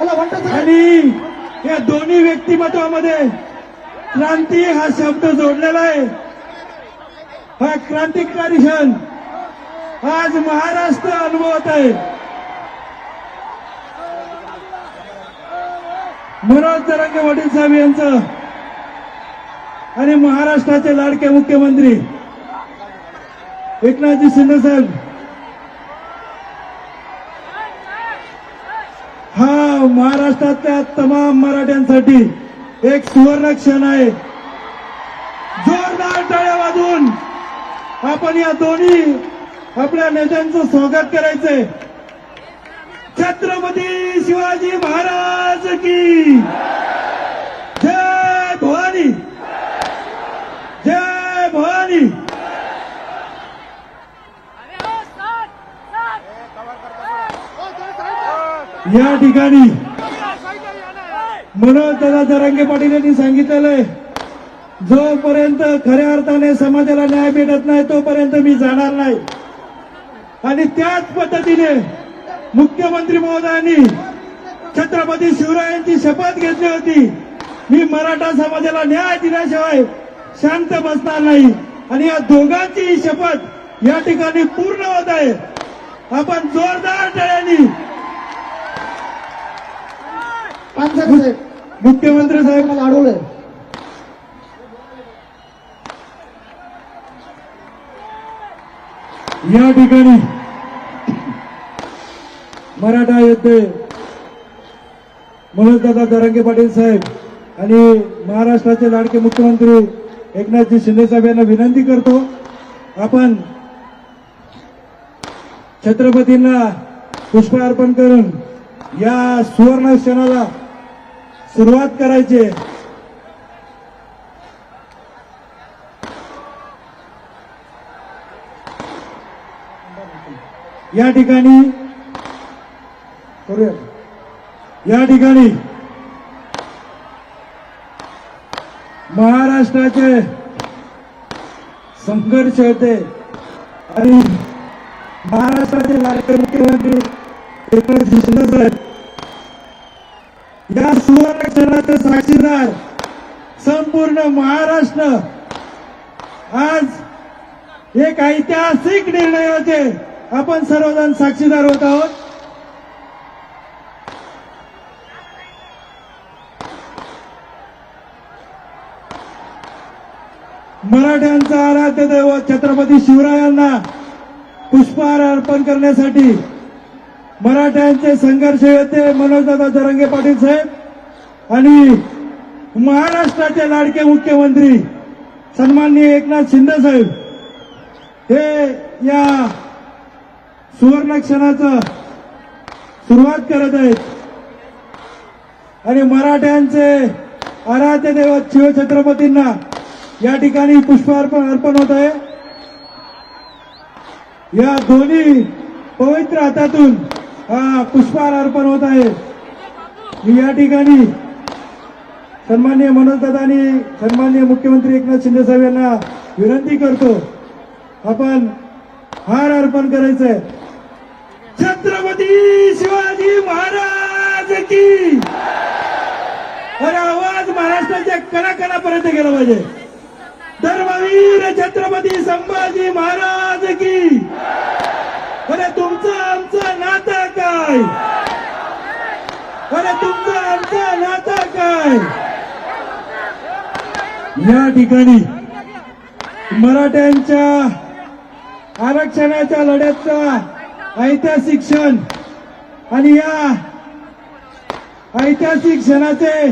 आणि या दोन्ही व्यक्तिमत्वामध्ये क्रांती हा शब्द जोडलेला आहे. हा क्रांतिकारी क्षण आज महाराष्ट्र अनुभवत आहे. मनोज तरंगे वडील साहेब यांचं आणि महाराष्ट्राचे लाडके मुख्यमंत्री एकनाथजी शिंदे साहेब हा महाराष्ट्रातल्या तमाम मराठ्यांसाठी एक सुवर्ण क्षण आहे. जोरदार टाळ्या वाजून आपण या दोन्ही आपल्या नेत्यांचं स्वागत करायचंय. छत्रपती शिवाजी महाराज की जय भवानी जय भवानी या ठिकाणी मनोज दादा जरांगे पाटील यांनी सांगितलेलं आहे जोपर्यंत खऱ्या अर्थाने समाजाला न्याय भेटत नाही तोपर्यंत मी जाणार नाही. आणि त्याच पद्धतीने मुख्यमंत्री महोदयांनी छत्रपती शिवरायांची शपथ घेतली होती. मी मराठा समाजाला न्याय दिल्याशिवाय शांत बसणार नाही. आणि या दोघांची शपथ या ठिकाणी पूर्ण होत आहे. आपण जोरदार टाळ्यांनी साहेब मुख्यमंत्री साहेब मला अडवलंय. या ठिकाणी मराठा योद्धे मनोजदादा दरंगे पाटील साहेब आणि महाराष्ट्राचे लाडके मुख्यमंत्री एकनाथजी शिंदे साहेब यांना विनंती करतो आपण छत्रपतींना पुष्प अर्पण करून या सुवर्ण क्षणाला सुरुवात करायची आहे. या ठिकाणी करूया या ठिकाणी महाराष्ट्राचे संघर्ष होते आणि महाराष्ट्राचे लाडके मुख्यमंत्री एकनाथ शिंदे साहेब या सुवर्ण क्षणाचे साक्षीदार संपूर्ण महाराष्ट्र आज एक ऐतिहासिक निर्णयाचे आपण सर्वजण साक्षीदार होत आहोत. मराठ्यांचा आराध्य दैवत छत्रपती शिवरायांना पुष्पहार अर्पण करण्यासाठी मराठ्यांचे संघर्ष होते मनोजदादा जरंगे पाटील साहेब आणि महाराष्ट्राचे लाडके मुख्यमंत्री सन्माननीय एकनाथ शिंदे साहेब हे या सुवर्ण क्षणाचं सुरुवात करत आहेत. आणि मराठ्यांचे आराध्य दैवत शिवछत्रपतींना या ठिकाणी पुष्प अर्पण अर्पण होत आहे. या दोन्ही पवित्र हातातून पुष्पहार अर्पण होत आहे. मी या ठिकाणी सन्मान्य मनोजदादा आणि सन्मान्य मुख्यमंत्री एकनाथ शिंदे साहेब यांना विनंती करतो. आपण हार अर्पण करायचंय. छत्रपती शिवाजी महाराज की! अरे आवाज महाराष्ट्राच्या कणाकणापर्यंत गेला पाहिजे. धर्मवीर छत्रपती संभाजी महाराज की! अरे तुमचं आमचं काय? अरे तुमचं आमचं नातं काय? या ठिकाणी मराठ्यांच्या आरक्षणाच्या लढ्याचा ऐतिहासिक क्षण आणि या ऐतिहासिक क्षणाचे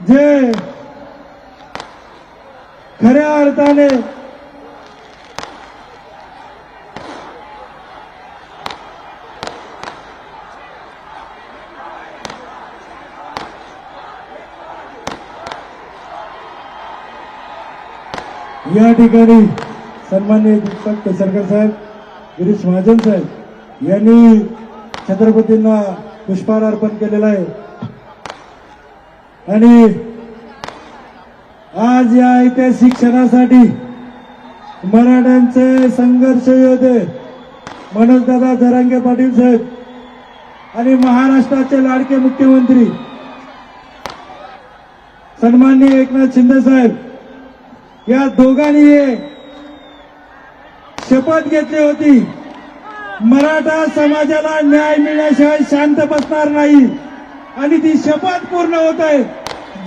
जे खऱ्या अर्थाने या ठिकाणी सन्मान्य दीपक केसरकर साहेब गिरीश महाजन साहेब यांनी छत्रपतींना पुष्पहार अर्पण केलेला आहे. आणि आज या ऐतिहासिक क्षणासाठी मराठ्यांचे संघर्ष योद्धे मनोजदादा जरांगे पाटील साहेब आणि महाराष्ट्राचे लाडके मुख्यमंत्री सन्माननीय एकनाथ शिंदे साहेब या दोघांनी शपथ घेतली होती. मराठा समाजाला न्याय मिळण्याशिवाय शांत बसणार नाही. आणि ती शपथ पूर्ण होत आहे.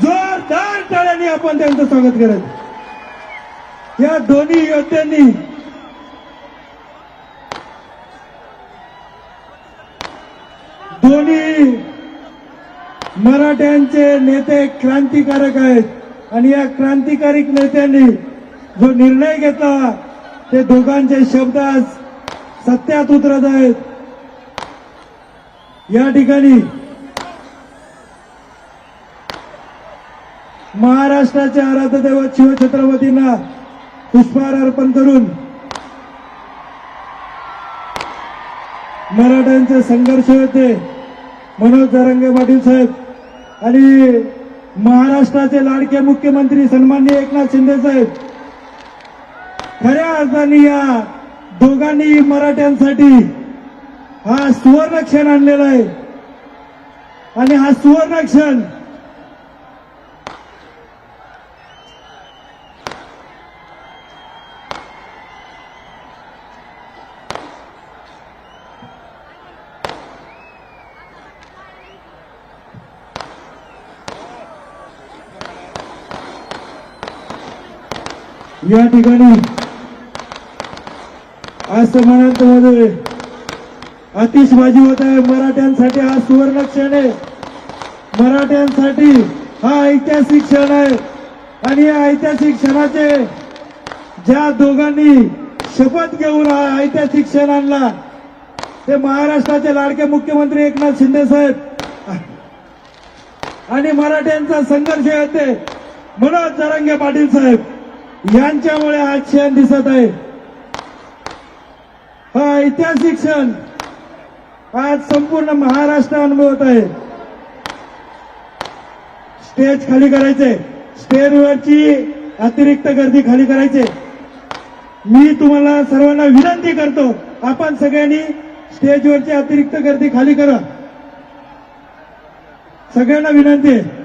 जोरदार टाळ्यांनी आपण त्यांचं स्वागत करत या दोन्ही योद्ध्यांनी दोन्ही मराठ्यांचे नेते क्रांतिकारक आहेत. आणि या क्रांतिकारी नेत्यांनी जो निर्णय घेतला ते दोघांचे शब्द आज सत्यात उतरत आहेत. या ठिकाणी महाराष्ट्राचे आराध्य शिवछत्रपतींना पुष्पहार अर्पण करून मराठ्यांचे संघर्ष होते. मनोज जरंगे पाटील साहेब आणि महाराष्ट्राचे लाडके मुख्यमंत्री सन्मान्य एकनाथ शिंदे साहेब. खऱ्या अर्थाने या दोघांनी मराठ्यांसाठी हा सुवर्ण क्षण आणलेला आहे. आणि हा सुवर्ण क्षण या ठिकाणी आज समानांतमध्ये आतिषबाजी होत आहे. मराठ्यांसाठी हा सुवर्ण क्षण आहे. मराठ्यांसाठी हा ऐतिहासिक क्षण आहे. आणि या ऐतिहासिक क्षणाचे ज्या दोघांनी शपथ घेऊन हा ऐतिहासिक क्षण आणला ते महाराष्ट्राचे लाडके मुख्यमंत्री एकनाथ शिंदे साहेब. आणि मराठ्यांचा संघर्ष येते. मनोज जरंगे पाटील साहेब. यांच्यामुळे हा क्षण दिसत आहे. हा ऐतिहासिक क्षण. आज संपूर्ण महाराष्ट्र अनुभवत आहे. स्टेज खाली करायचे. स्टेजवरची अतिरिक्त गर्दी खाली करायचे. मी तुम्हाला सर्वांना विनंती करतो आपण सगळ्यांनी स्टेजवरची अतिरिक्त गर्दी खाली करा. सगळ्यांना विनंती आहे.